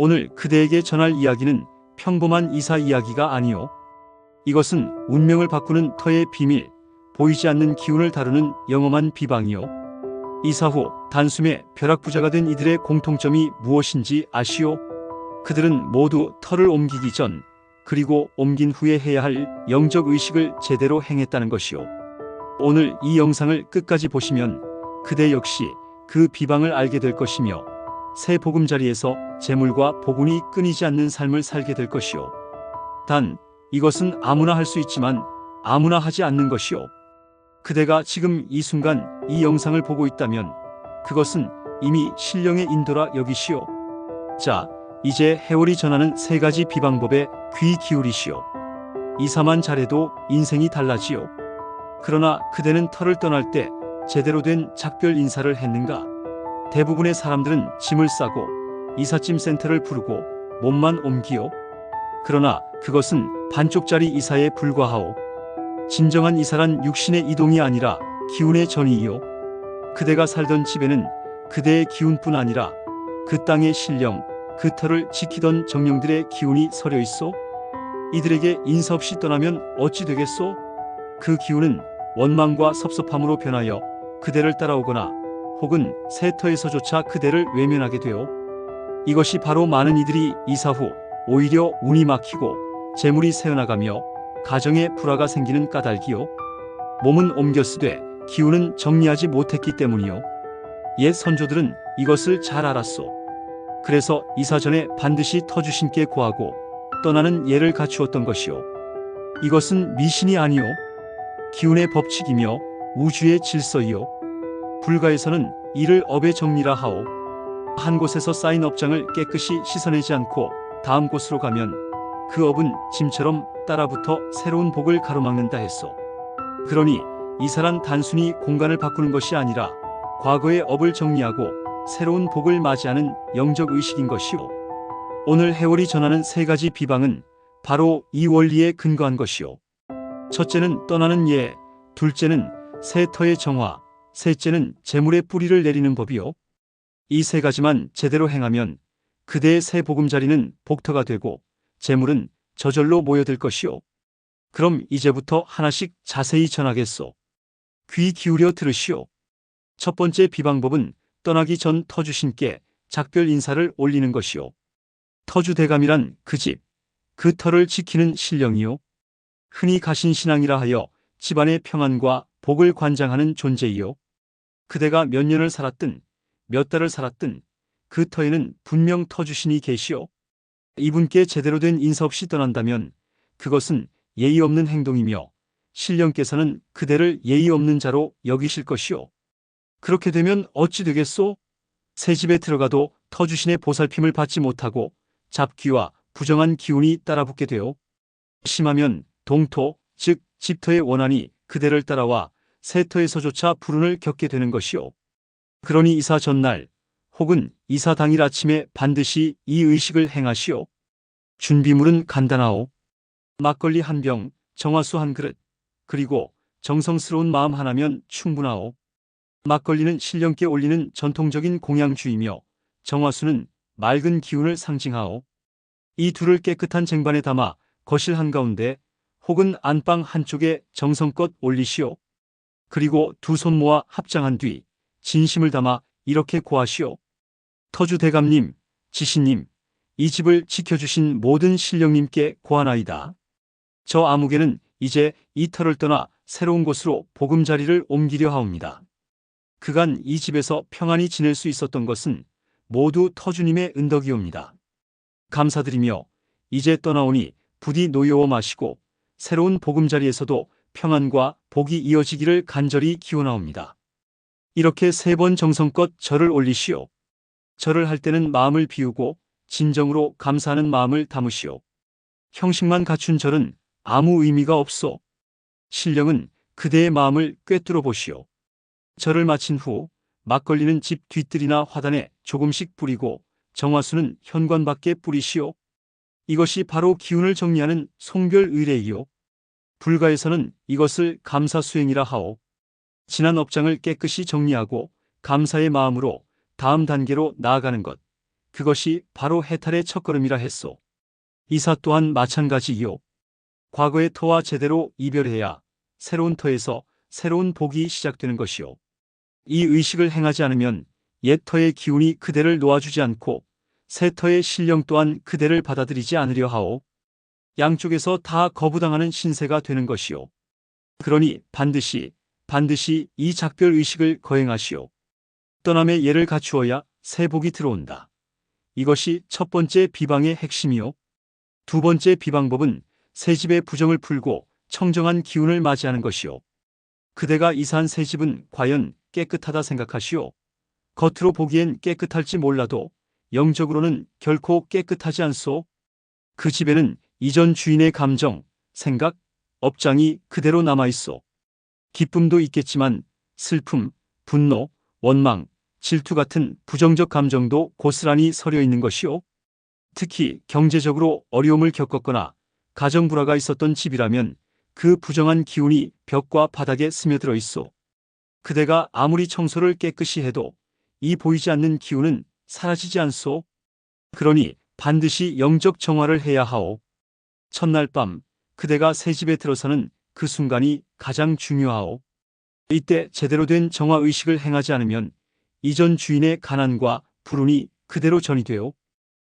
오늘 그대에게 전할 이야기는 평범한 이사 이야기가 아니요. 이것은 운명을 바꾸는 터의 비밀, 보이지 않는 기운을 다루는 영험한 비방이요. 이사 후 단숨에 벼락부자가 된 이들의 공통점이 무엇인지 아시오? 그들은 모두 터를 옮기기 전, 그리고 옮긴 후에 해야 할 영적 의식을 제대로 행했다는 것이오. 오늘 이 영상을 끝까지 보시면 그대 역시 그 비방을 알게 될 것이며 새 보금자리에서 재물과 복운이 끊이지 않는 삶을 살게 될 것이오. 단 이것은 아무나 할 수 있지만 아무나 하지 않는 것이오. 그대가 지금 이 순간 이 영상을 보고 있다면 그것은 이미 신령의 인도라 여기시오. 자, 이제 해월이 전하는 세 가지 비방법에 귀 기울이시오. 이사만 잘해도 인생이 달라지오. 그러나 그대는 터를 떠날 때 제대로 된 작별 인사를 했는가? 대부분의 사람들은 짐을 싸고 이삿짐 센터를 부르고 몸만 옮기요. 그러나 그것은 반쪽짜리 이사에 불과하오. 진정한 이사란 육신의 이동이 아니라 기운의 전이요. 그대가 살던 집에는 그대의 기운뿐 아니라 그 땅의 신령, 그 터를 지키던 정령들의 기운이 서려 있소. 이들에게 인사 없이 떠나면 어찌 되겠소? 그 기운은 원망과 섭섭함으로 변하여 그대를 따라오거나 혹은 새 터에서조차 그대를 외면하게 되오. 이것이 바로 많은 이들이 이사 후 오히려 운이 막히고 재물이 새어나가며 가정에 불화가 생기는 까닭이요. 몸은 옮겼으되 기운은 정리하지 못했기 때문이요. 옛 선조들은 이것을 잘 알았소. 그래서 이사 전에 반드시 터주신께 고하고 떠나는 예를 갖추었던 것이요. 이것은 미신이 아니요. 기운의 법칙이며 우주의 질서이요. 불가에서는 이를 업의 정리라 하오. 한 곳에서 쌓인 업장을 깨끗이 씻어내지 않고 다음 곳으로 가면 그 업은 짐처럼 따라붙어 새로운 복을 가로막는다 했소. 그러니 이사란 단순히 공간을 바꾸는 것이 아니라 과거의 업을 정리하고 새로운 복을 맞이하는 영적 의식인 것이오. 오늘 해월이 전하는 세 가지 비방은 바로 이 원리에 근거한 것이오. 첫째는 떠나는 예, 둘째는 새 터의 정화, 셋째는 재물의 뿌리를 내리는 법이요. 이 세 가지만 제대로 행하면 그대의 새 보금자리는 복터가 되고 재물은 저절로 모여들 것이오. 그럼 이제부터 하나씩 자세히 전하겠소. 귀 기울여 들으시오. 첫 번째 비방법은 떠나기 전 터주신께 작별 인사를 올리는 것이오. 터주대감이란 그 집, 그 터를 지키는 신령이요. 흔히 가신 신앙이라 하여 집안의 평안과 복을 관장하는 존재이요. 그대가 몇 년을 살았든 몇 달을 살았든 그 터에는 분명 터주신이 계시오. 이분께 제대로 된 인사 없이 떠난다면 그것은 예의 없는 행동이며 신령께서는 그대를 예의 없는 자로 여기실 것이오. 그렇게 되면 어찌 되겠소? 새 집에 들어가도 터주신의 보살핌을 받지 못하고 잡귀와 부정한 기운이 따라붙게 되오. 심하면 동토, 즉 집터의 원한이 그대를 따라와 세터에서조차 불운을 겪게 되는 것이오. 그러니 이사 전날 혹은 이사 당일 아침에 반드시 이 의식을 행하시오. 준비물은 간단하오. 막걸리 한 병, 정화수 한 그릇, 그리고 정성스러운 마음 하나면 충분하오. 막걸리는 신령께 올리는 전통적인 공양주이며 정화수는 맑은 기운을 상징하오. 이 둘을 깨끗한 쟁반에 담아 거실 한가운데 혹은 안방 한쪽에 정성껏 올리시오. 그리고 두 손 모아 합장한 뒤 진심을 담아 이렇게 고하시오. 터주 대감님, 지신님, 이 집을 지켜주신 모든 신령님께 고하나이다. 저 아무개는 이제 이 터를 떠나 새로운 곳으로 보금자리를 옮기려 하옵니다. 그간 이 집에서 평안히 지낼 수 있었던 것은 모두 터주님의 은덕이옵니다. 감사드리며 이제 떠나오니 부디 노여워 마시고 새로운 보금자리에서도 평안과 복이 이어지기를 간절히 기원하옵니다. 이렇게 세 번 정성껏 절을 올리시오. 절을 할 때는 마음을 비우고 진정으로 감사하는 마음을 담으시오. 형식만 갖춘 절은 아무 의미가 없소. 신령은 그대의 마음을 꿰뚫어 보시오. 절을 마친 후 막걸리는 집 뒤뜰이나 화단에 조금씩 뿌리고 정화수는 현관 밖에 뿌리시오. 이것이 바로 기운을 정리하는 송별 의례이요. 불가에서는 이것을 감사 수행이라 하오. 지난 업장을 깨끗이 정리하고 감사의 마음으로 다음 단계로 나아가는 것. 그것이 바로 해탈의 첫걸음이라 했소. 이사 또한 마찬가지이요. 과거의 터와 제대로 이별해야 새로운 터에서 새로운 복이 시작되는 것이요. 이 의식을 행하지 않으면 옛 터의 기운이 그대를 놓아주지 않고 새 터의 신령 또한 그대를 받아들이지 않으려 하오. 양쪽에서 다 거부당하는 신세가 되는 것이요. 그러니 반드시 반드시 이 작별 의식을 거행하시오. 떠남의 예를 갖추어야 새 복이 들어온다. 이것이 첫 번째 비방의 핵심이요. 두 번째 비방법은 새 집의 부정을 풀고 청정한 기운을 맞이하는 것이요. 그대가 이사한 새 집은 과연 깨끗하다 생각하시오. 겉으로 보기엔 깨끗할지 몰라도 영적으로는 결코 깨끗하지 않소. 그 집에는 이전 주인의 감정, 생각, 업장이 그대로 남아있어. 기쁨도 있겠지만 슬픔, 분노, 원망, 질투 같은 부정적 감정도 고스란히 서려 있는 것이요. 특히 경제적으로 어려움을 겪었거나 가정 불화가 있었던 집이라면 그 부정한 기운이 벽과 바닥에 스며들어 있어. 그대가 아무리 청소를 깨끗이 해도 이 보이지 않는 기운은 사라지지 않소. 그러니 반드시 영적 정화를 해야 하오. 첫날 밤 그대가 새 집에 들어서는 그 순간이 가장 중요하오. 이때 제대로 된 정화 의식을 행하지 않으면 이전 주인의 가난과 불운이 그대로 전이 되오.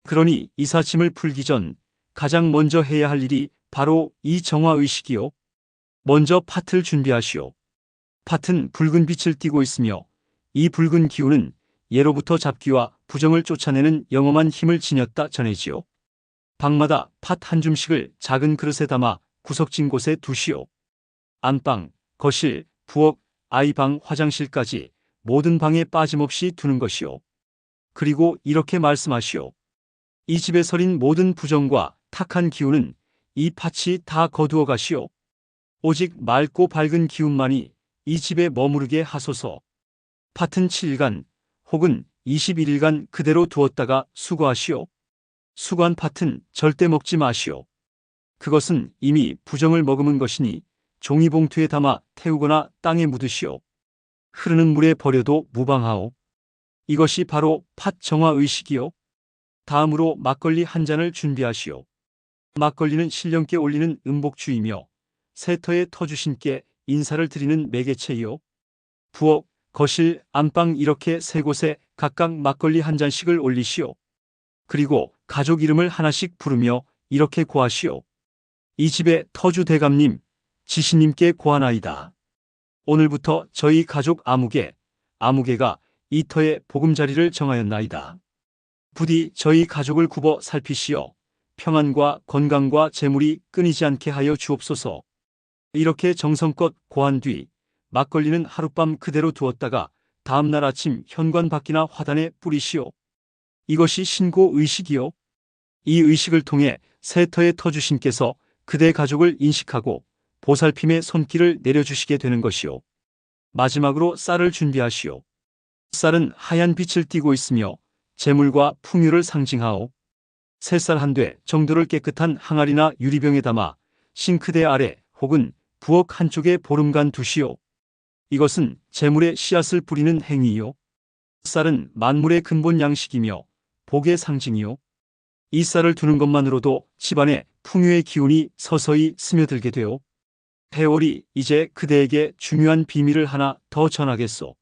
그러니 이사짐을 풀기 전 가장 먼저 해야 할 일이 바로 이 정화 의식이요. 먼저 팥을 준비하시오. 팥은 붉은 빛을 띠고 있으며 이 붉은 기운은 예로부터 잡기와 부정을 쫓아내는 영험한 힘을 지녔다 전해지요. 방마다 팥 한 줌씩을 작은 그릇에 담아 구석진 곳에 두시오. 안방, 거실, 부엌, 아이방, 화장실까지 모든 방에 빠짐없이 두는 것이오. 그리고 이렇게 말씀하시오. 이 집에 서린 모든 부정과 탁한 기운은 이 팥이 다 거두어 가시오. 오직 맑고 밝은 기운만이 이 집에 머무르게 하소서. 팥은 7일간 혹은 21일간 그대로 두었다가 수거하시오. 수거한 팥은 절대 먹지 마시오. 그것은 이미 부정을 머금은 것이니 종이봉투에 담아 태우거나 땅에 묻으시오. 흐르는 물에 버려도 무방하오. 이것이 바로 팥 정화 의식이요. 다음으로 막걸리 한 잔을 준비하시오. 막걸리는 신령께 올리는 음복주이며 세터의 터주신께 인사를 드리는 매개체이요. 부엌, 거실, 안방 이렇게 세 곳에 각각 막걸리 한 잔씩을 올리시오. 그리고 가족 이름을 하나씩 부르며 이렇게 고하시오. 이 집의 터주 대감님, 지신님께 고하나이다. 오늘부터 저희 가족 아무개, 아무개가 이 터의 보금자리를 정하였나이다. 부디 저희 가족을 굽어 살피시어 평안과 건강과 재물이 끊이지 않게 하여 주옵소서. 이렇게 정성껏 고한 뒤 막걸리는 하룻밤 그대로 두었다가 다음날 아침 현관 밖이나 화단에 뿌리시오. 이것이 신고 의식이요. 이 의식을 통해 세터의 터주신께서 그대 가족을 인식하고 보살핌의 손길을 내려주시게 되는 것이요. 마지막으로 쌀을 준비하시오. 쌀은 하얀 빛을 띠고 있으며 재물과 풍요를 상징하오. 새쌀 한 대 정도를 깨끗한 항아리나 유리병에 담아 싱크대 아래 혹은 부엌 한쪽에 보름간 두시오. 이것은 재물의 씨앗을 뿌리는 행위이요. 쌀은 만물의 근본 양식이며 복의 상징이요. 이 쌀을 두는 것만으로도 집안에 풍요의 기운이 서서히 스며들게 되오. 해월이 이제 그대에게 중요한 비밀을 하나 더 전하겠소.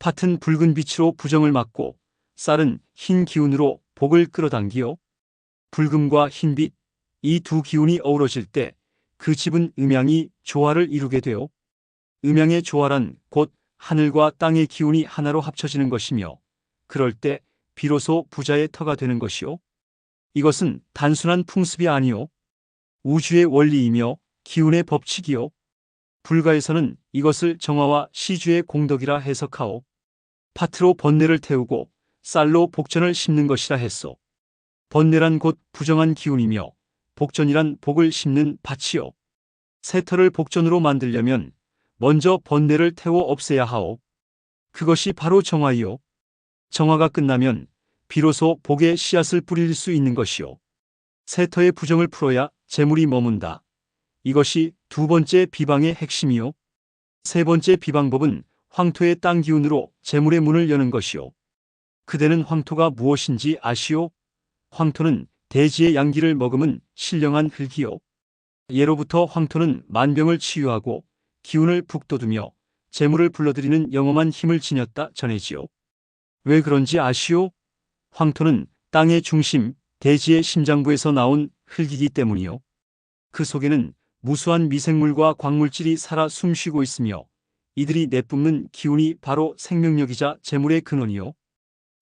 팥은 붉은 빛으로 부정을 막고 쌀은 흰 기운으로 복을 끌어당기요. 붉음과 흰빛, 이 두 기운이 어우러질 때 그 집은 음양이 조화를 이루게 되어 음양의 조화란 곧 하늘과 땅의 기운이 하나로 합쳐지는 것이며 그럴 때 비로소 부자의 터가 되는 것이요. 이것은 단순한 풍습이 아니요. 우주의 원리이며 기운의 법칙이요. 불가에서는 이것을 정화와 시주의 공덕이라 해석하오. 파트로 번뇌를 태우고 쌀로 복전을 심는 것이라 했소. 번뇌란 곧 부정한 기운이며 복전이란 복을 심는 밭이요. 새터를 복전으로 만들려면 먼저 번뇌를 태워 없애야 하오. 그것이 바로 정화이요. 정화가 끝나면 비로소 복의 씨앗을 뿌릴 수 있는 것이요. 새터의 부정을 풀어야 재물이 머문다. 이것이 두 번째 비방의 핵심이요. 세 번째 비방법은 황토의 땅 기운으로 재물의 문을 여는 것이요. 그대는 황토가 무엇인지 아시오? 황토는 대지의 양기를 머금은 신령한 흙이요. 예로부터 황토는 만병을 치유하고 기운을 북돋우며 재물을 불러들이는 영험한 힘을 지녔다 전해지요. 왜 그런지 아시오? 황토는 땅의 중심, 대지의 심장부에서 나온 흙이기 때문이요. 그 속에는 무수한 미생물과 광물질이 살아 숨쉬고 있으며 이들이 내뿜는 기운이 바로 생명력이자 재물의 근원이요.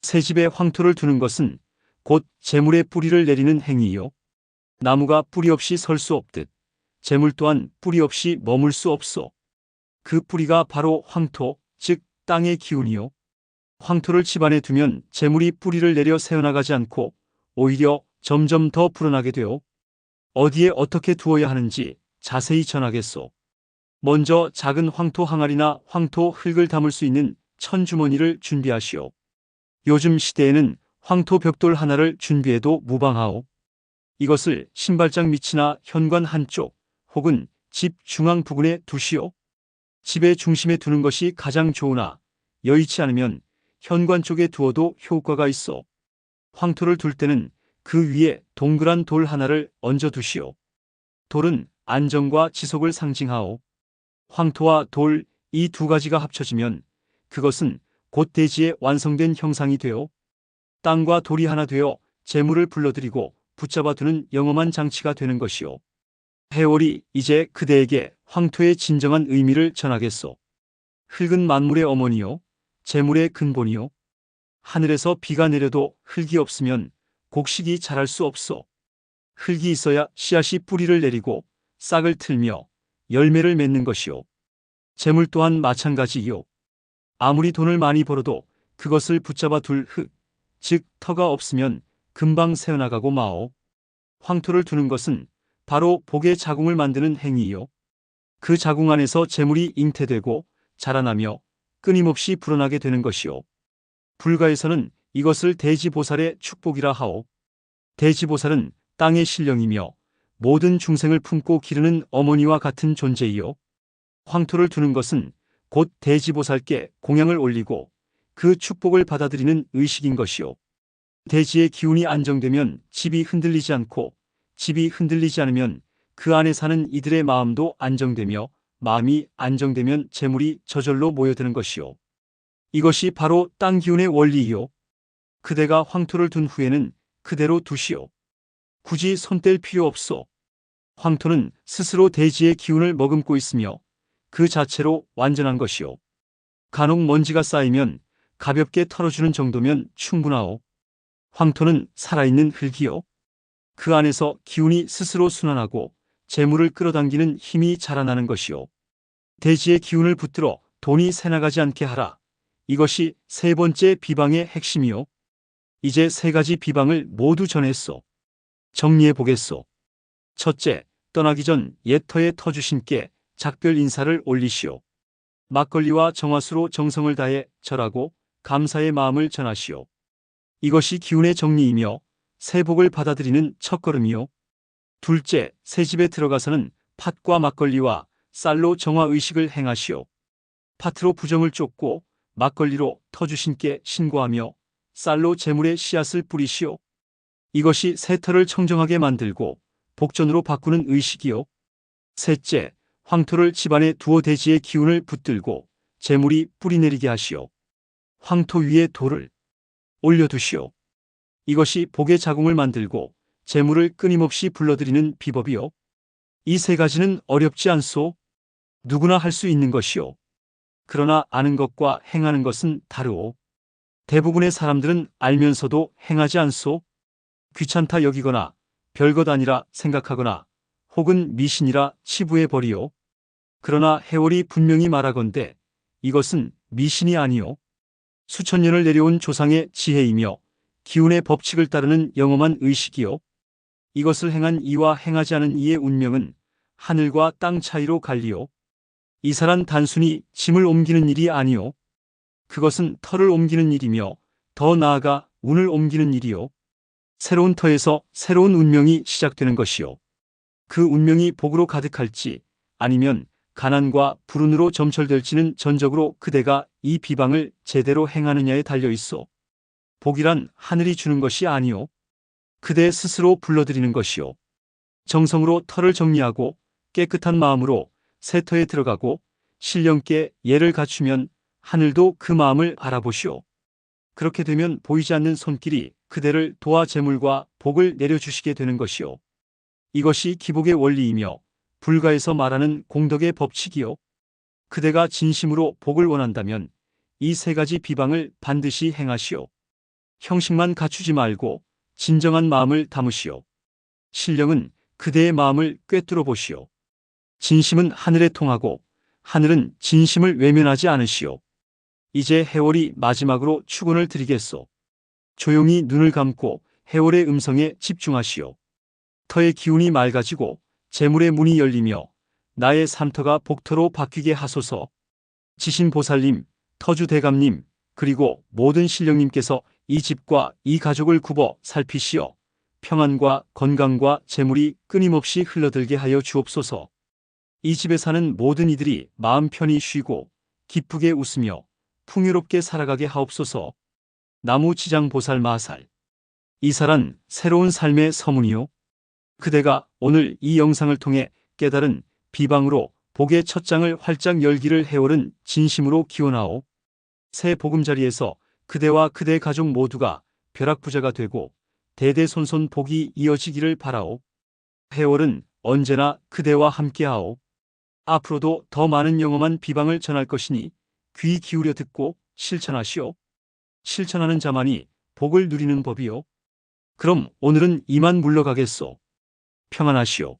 새 집에 황토를 두는 것은 곧 재물의 뿌리를 내리는 행위이요. 나무가 뿌리 없이 설 수 없듯 재물 또한 뿌리 없이 머물 수 없소. 그 뿌리가 바로 황토, 즉 땅의 기운이요. 황토를 집안에 두면 재물이 뿌리를 내려 새어나가지 않고 오히려 점점 더 불어나게 되어 어디에 어떻게 두어야 하는지 자세히 전하겠소. 먼저 작은 황토 항아리나 황토 흙을 담을 수 있는 천주머니를 준비하시오. 요즘 시대에는 황토 벽돌 하나를 준비해도 무방하오. 이것을 신발장 밑이나 현관 한쪽 혹은 집 중앙 부근에 두시오. 집의 중심에 두는 것이 가장 좋으나 여의치 않으면 현관 쪽에 두어도 효과가 있어. 황토를 둘 때는 그 위에 동그란 돌 하나를 얹어 두시오. 돌은 안정과 지속을 상징하오. 황토와 돌 이 두 가지가 합쳐지면 그것은 곧 대지의 완성된 형상이 되어 땅과 돌이 하나 되어 재물을 불러들이고 붙잡아 두는 영험한 장치가 되는 것이오. 해월이 이제 그대에게 황토의 진정한 의미를 전하겠소. 흙은 만물의 어머니요. 재물의 근본이요. 하늘에서 비가 내려도 흙이 없으면 곡식이 자랄 수 없소. 흙이 있어야 씨앗이 뿌리를 내리고 싹을 틀며 열매를 맺는 것이요. 재물 또한 마찬가지이요. 아무리 돈을 많이 벌어도 그것을 붙잡아 둘 흙, 즉 터가 없으면 금방 새어나가고 마오. 황토를 두는 것은 바로 복의 자궁을 만드는 행위이요. 그 자궁 안에서 재물이 잉태되고 자라나며 끊임없이 불어나게 되는 것이요. 불가에서는 이것을 대지보살의 축복이라 하오. 대지보살은 땅의 신령이며 모든 중생을 품고 기르는 어머니와 같은 존재이요. 황토를 두는 것은 곧 대지보살께 공양을 올리고 그 축복을 받아들이는 의식인 것이요. 대지의 기운이 안정되면 집이 흔들리지 않고 집이 흔들리지 않으면 그 안에 사는 이들의 마음도 안정되며 마음이 안정되면 재물이 저절로 모여드는 것이요. 이것이 바로 땅 기운의 원리이요. 그대가 황토를 둔 후에는 그대로 두시오. 굳이 손뗄 필요 없소. 황토는 스스로 대지의 기운을 머금고 있으며 그 자체로 완전한 것이오. 간혹 먼지가 쌓이면 가볍게 털어주는 정도면 충분하오. 황토는 살아있는 흙이요. 그 안에서 기운이 스스로 순환하고 재물을 끌어당기는 힘이 자라나는 것이요. 대지의 기운을 붙들어 돈이 새나가지 않게 하라. 이것이 세 번째 비방의 핵심이요. 이제 세 가지 비방을 모두 전했소. 정리해 보겠소. 첫째, 떠나기 전 예터의 터주신께 작별 인사를 올리시오. 막걸리와 정화수로 정성을 다해 절하고 감사의 마음을 전하시오. 이것이 기운의 정리이며 새복을 받아들이는 첫걸음이요. 둘째, 새 집에 들어가서는 팥과 막걸리와 쌀로 정화 의식을 행하시오. 팥으로 부정을 쫓고 막걸리로 터주신께 신고하며 쌀로 재물의 씨앗을 뿌리시오. 이것이 새터를 청정하게 만들고 복전으로 바꾸는 의식이요. 셋째, 황토를 집안에 두어 대지의 기운을 붙들고 재물이 뿌리내리게 하시오. 황토 위에 돌을 올려두시오. 이것이 복의 자궁을 만들고 재물을 끊임없이 불러들이는 비법이요. 이 세 가지는 어렵지 않소. 누구나 할 수 있는 것이요. 그러나 아는 것과 행하는 것은 다르오. 대부분의 사람들은 알면서도 행하지 않소. 귀찮다 여기거나 별것 아니라 생각하거나 혹은 미신이라 치부해 버리오. 그러나 해월이 분명히 말하건대 이것은 미신이 아니오. 수천 년을 내려온 조상의 지혜이며 기운의 법칙을 따르는 영험한 의식이요. 이것을 행한 이와 행하지 않은 이의 운명은 하늘과 땅 차이로 갈리오. 이사란 단순히 짐을 옮기는 일이 아니오. 그것은 터를 옮기는 일이며 더 나아가 운을 옮기는 일이요. 새로운 터에서 새로운 운명이 시작되는 것이요. 그 운명이 복으로 가득할지 아니면 가난과 불운으로 점철될지는 전적으로 그대가 이 비방을 제대로 행하느냐에 달려 있어. 복이란 하늘이 주는 것이 아니요. 그대 스스로 불러들이는 것이요. 정성으로 터를 정리하고 깨끗한 마음으로 새 터에 들어가고 신령께 예를 갖추면 하늘도 그 마음을 알아보시오. 그렇게 되면 보이지 않는 손길이 그대를 도와 재물과 복을 내려주시게 되는 것이요. 이것이 기복의 원리이며 불가에서 말하는 공덕의 법칙이요. 그대가 진심으로 복을 원한다면 이 세 가지 비방을 반드시 행하시오. 형식만 갖추지 말고 진정한 마음을 담으시오. 신령은 그대의 마음을 꿰뚫어 보시오. 진심은 하늘에 통하고 하늘은 진심을 외면하지 않으시오. 이제 해월이 마지막으로 축원을 드리겠소. 조용히 눈을 감고 해월의 음성에 집중하시오. 터의 기운이 맑아지고 재물의 문이 열리며 나의 삼터가 복터로 바뀌게 하소서. 지신보살님, 터주대감님, 그리고 모든 신령님께서 이 집과 이 가족을 굽어 살피시어 평안과 건강과 재물이 끊임없이 흘러들게 하여 주옵소서. 이 집에 사는 모든 이들이 마음 편히 쉬고 기쁘게 웃으며 풍요롭게 살아가게 하옵소서. 나무 지장 보살 마살. 이사란 새로운 삶의 서문이요. 그대가 오늘 이 영상을 통해 깨달은 비방으로 복의 첫 장을 활짝 열기를 해오른 진심으로 기원하오. 새 보금자리에서 그대와 그대 가족 모두가 벼락부자가 되고 대대손손 복이 이어지기를 바라오. 해월은 언제나 그대와 함께하오. 앞으로도 더 많은 영험한 비방을 전할 것이니 귀 기울여 듣고 실천하시오. 실천하는 자만이 복을 누리는 법이요. 그럼 오늘은 이만 물러가겠소. 평안하시오.